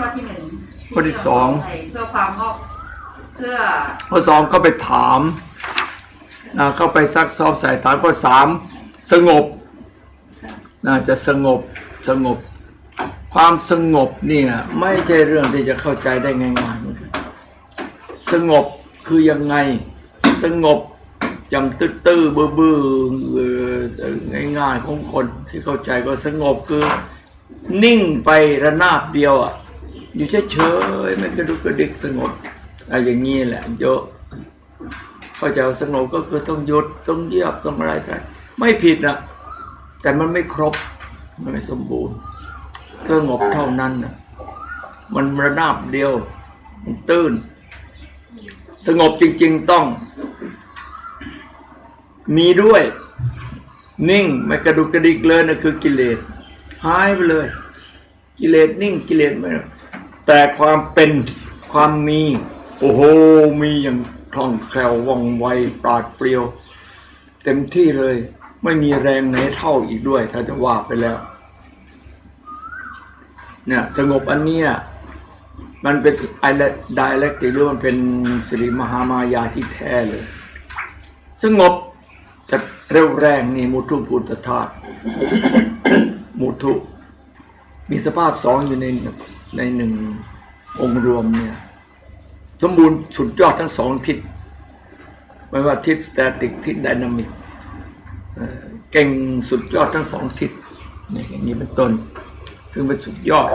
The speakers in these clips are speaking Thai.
ข้อที่หนึ่งข้อที่สอง เพื่อความงอกเพื่อข้อสองก็ไปถามนะก็ไปซักซ้อมใส่ถามข้อสามสงบน่าจะสงบสงบ ความสงบเนี่ยไม่ใช่เรื่องที่จะเข้าใจได้ง่ายๆเหมือนกันสงบคือยังไงสงบอย่างตื้อๆบื้อๆเอ่อง่ายๆของคนที่เข้าใจก็สงบคือ นิ่งไประนาบเดียวอะ อยู่เฉยๆไม่กระดุกกระดิกสงบอะไรอย่างนี้แหละเยอะเข้าใจว่าสงบก็คือต้องหยุดต้องเยียบต้องอะไรแต่ไม่ผิดนะแต่มันไม่ครบ มันไม่สมบูรณ์สงบเท่านั้นนะมันระนาบเดียว มันตื้น สงบจริง ๆต้อง มีด้วย นิ่งไม่กระดุกกระดิกเลยนะคือกิเลสหายไปเลย กิเลสนิ่งกิเลสไม่ แต่ความเป็นความมี โอ้โห มีอย่างคล่องแคล่วว่องไวปราดเปรียว เต็มที่เลย ไม่มีแรงไหนเท่าอีกด้วย ถ้าจะว่าไปแล้ว เนี่ย สงบอันเนี้ยมันเป็นไอเลไดเล็กหรือมันเป็นสิริมหามายาที่แท้เลย สงบจะเร็วแรงนี่มุทุพุทธธาตุมุทุมีสภาพสองอยู่ใน ในหนึ่งองค์รวมเนี่ยสมบูรณ์สุดยอดทั้งสองทิศไม่ว่าทิศสแตติกทิศไดนามิกเอ่อเก่งสุดยอดทั้งสองทิศนี่อย่างนี้เป็นต้น ซึ่งเป็นสุดยอด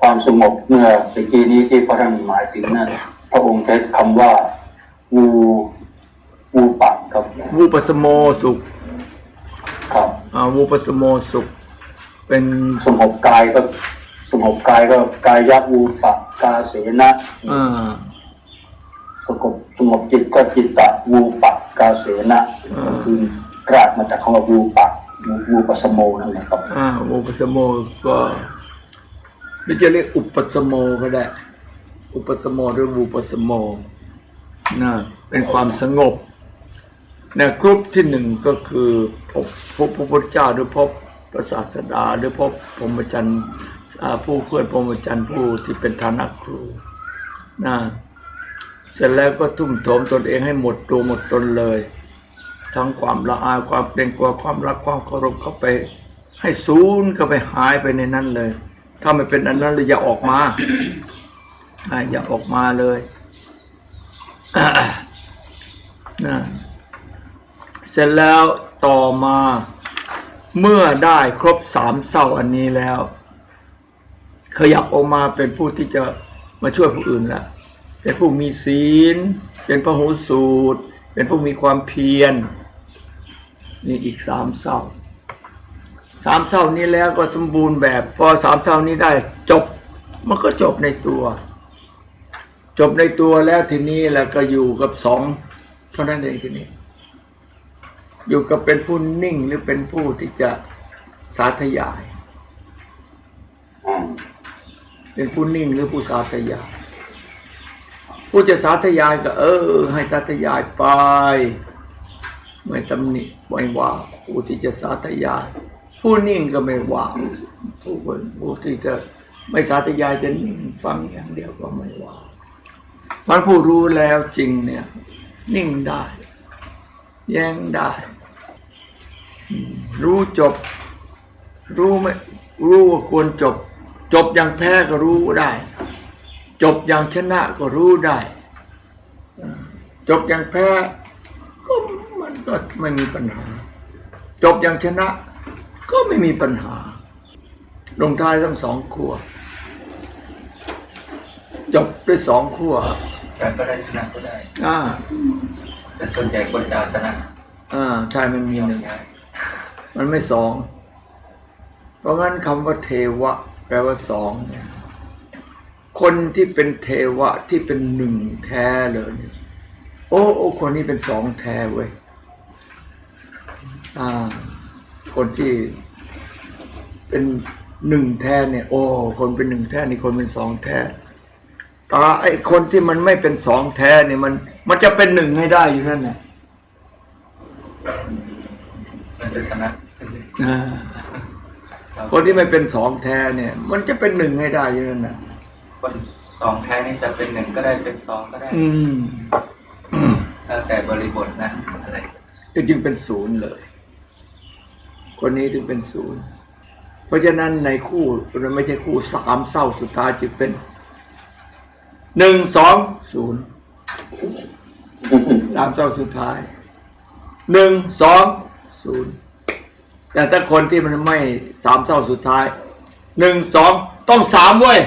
ความสงบเมื่อตะกี้นี้ที่พระท่านหมายถึงนั้นพระองค์ใช้คำว่าวูวูปักครับวูปสโมสุขครับอ่าวูปสโมสุข เป็นสงบกายก็สงบกายก็กายยัวูปักกาเสนะอ่าสงบสงบจิตก็จิตตะวูปักกาเสนะอ่าก็คือรากมาจากคำว่าวูปักวูวูปสโมนั่นแหละครับอ่าวูปสโมก็หรือจะเรียกอุปสโมก็ได้ อุปสโมหรือวูปสโมนะเป็นความสงบนะกรุ๊ปที่หนึ่งก็คือพบพบพระพุทธเจ้าหรือพบ พระศาสดา หรือพบพรหมจรรย์ผู้เพื่อนพรหมจรรย์ผู้ที่เป็นฐานะครูนะเสร็จแล้วก็ทุ่มโถมตนเองให้หมดตัวหมดตนเลย ทั้งความละอายความเกรงกลัวความรักความเคารพเข้าไป ให้ศูนย์เข้าไปหายไปในนั้นเลย ถ้าไม่เป็นอันนั้นเลยอย่าออกมาอย่าออกมาเลยนะเสร็จแล้วต่อมา เมื่อได้ครบสามเศร้าอันนี้แล้ว ขยับออกมาเป็นผู้ที่จะมาช่วยผู้อื่นล้วเป็นผู้มีศีล เป็นพระหูสูตร เป็นผู้มีความเพียรนี่อีกสามเศร้าสามเศร้านี้แล้วก็สมบูรณ์แบบพอสามเศร้านี้ได้จบ มันก็จบในตัว จบในตัวแล้วทีนี้แล้วก็อยู่กับสองเท่านั้นเองทีนี้ อยู่กับเป็นผู้นิ่งหรือเป็นผู้ที่จะสาธยายอืมเป็นผู้นิ่งหรือผู้สาธยาย ผู้จะสาธยายก็เออ ให้สาธยายไปไม่ตำหนิไม่ว่าผู้ที่จะสาธยาย ผู้นิ่งก็ไม่ว่าผู้คนผู้ที่จะไม่สาธยายจะนิ่งฟังอย่างเดียวก็ไม่ว่ามันผู้รู้แล้วจริงเนี่ย นิ่งได้ แย้งได้อืม รู้จบ รู้ไหมรู้ว่าควรจบ จบอย่างแพ้ก็รู้ได้ จบอย่างชนะก็รู้ได้อืมจบอย่างแพ้ก็มันก็ไม่มีปัญหา จบอย่างชนะก็ไม่มีปัญหา ลงท้ายทั้งสองขั้วจบด้วยสองขั้วแต่ก็ได้ชนะก็ได้อ่าแต่ส่วนใหญ่คนจะเอาชนะอ่าใช่มันมีหนึ่ง มันไม่สอง เพราะงั้นคำว่าเทวะ แปลว่าสองเนี่ยคนที่เป็นเทวะที่เป็นหนึ่งแท้เลยเนี่ยโอ้โอ้คนนี้เป็นสองแท้เว้ยอ่า คนที่เป็นหนึ่งแท้เนี่ย โอ้ คนเป็นหนึ่งแท้นี่คนเป็นสองแท้ตาไอ้คนที่มันไม่เป็นสองแท้เนี่ยมัน มันจะเป็นหนึ่งให้ได้อยู่นั่นแหละมันจะชนะ คนที่ไม่เป็นสองแท้เนี่ย มันจะเป็นหนึ่งให้ได้อยังนั้นนะคนสองแท้นี่จะเป็นหนึ่งก็ได้เป็นสองก็ได้ อืมแล้วแต่บริบทนั้นอะไรก็จึงเป็นศูนย์เลย คนนี้ถึงเป็นศูนย์เพราะฉะนั้นในคู่มันไม่ใช่คู่สามเศร้าสุดท้ายจึงเป็นหนึ่งสองศูนย์สามเศร้าสุดท้ายหนึ่งสองศูนย์ แต่ถ้าคนที่มันไม่สามเศร้าสุดท้ายหนึ่งสองต้องสามเว้ย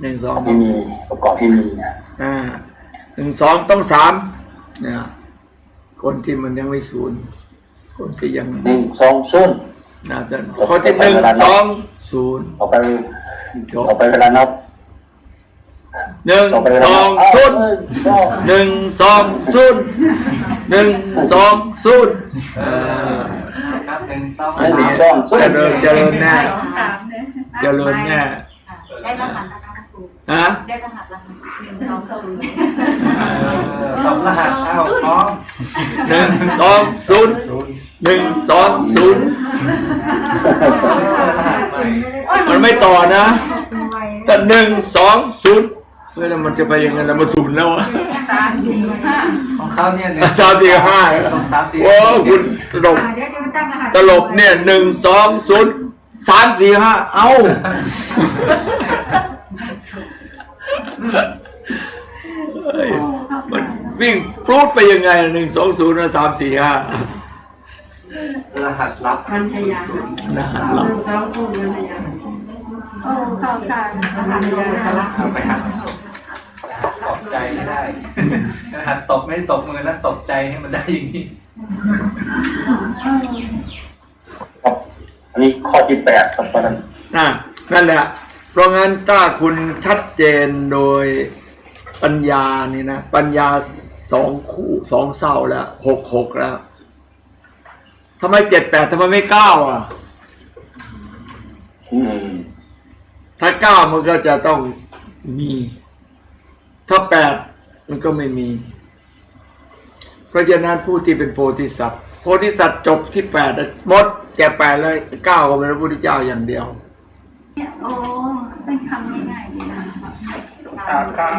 หนึ่งสองที่มีประกอบที่มีนะอ่าหนึ่งสองต้องสามเนี่ยคนที่มันยังไม่ศูนย์คนที่ยังหนึ่งสองศูนย์นะแต่คนที่หนึ่งสองศูนย์ต่อไปจบต่อไปเวลานับหนึ่งต่อไปเวลาสนัอบงอ้าวศูนย์เอ้ยหนึ่งสองศูนย์ หนึ่งสองศูนย์เออครับหนึ่งสองอันนี้สามเจริญเจริญแน่สามเลยเจริญแน่ได้รหัสนะคะครูฮะได้รหัสรหัสหนึ่งสองศูนย์เออต้องรหัสเข้าพร้อมหนึ่งสองศูนย์ศูนย์หนึ่งสองศูนย์รหัสใหม่มันไม่ต่อนะแต่หนึ่งสองศูนย์ เฮ้ยแล้วมันจะไปยังไงแล้วมันศูนย์แล้วอะสามสี่ห้าของเขาเนี่ยหนึ่งสามสี่ห้าสองสามสี่โอ้คุณตลบเดี๋ยวจะตั้งรหัสตลบเนี่ยหนึ่งสองศูนย์สามสี่ห้าเอ้าเฮ้ยมันวิ่งปลูดไปยังไงหนึ่งสองศูนย์สามสี่ห้ารหัสลับพันธยานะฮะเราสองศูนย์พันธยาโอ้เข้าทางรหัสยาละเอาไปหัดตบ ใจให้ได้หัดตบไม่ได้ตบมือนะตบใจให้มันได้อย่างนี้ครับอันนี้ข้อที่แปดครับอาจารย์น่ะนั่นแหละ เพราะงั้นถ้าคุณชัดเจนโดยปัญญานี่นะ ปัญญาสองคู่สองเศร้าแล้วหกหกแล้วทำไมเจ็ดแปดทำไมไม่เก้าอะอืมถ้าเก้ามันก็จะต้องมี ถ้าแปดมันก็ไม่มี เพราะฉะนั้นผู้ที่เป็นโพธิสัตว์โพธิสัตว์จบที่แปดหมดแก่แปดเลยเก้าก็เป็นพระพุทธเจ้าอย่างเดียวโอ้เป็นคำง่ายๆดีนะสามครั้ง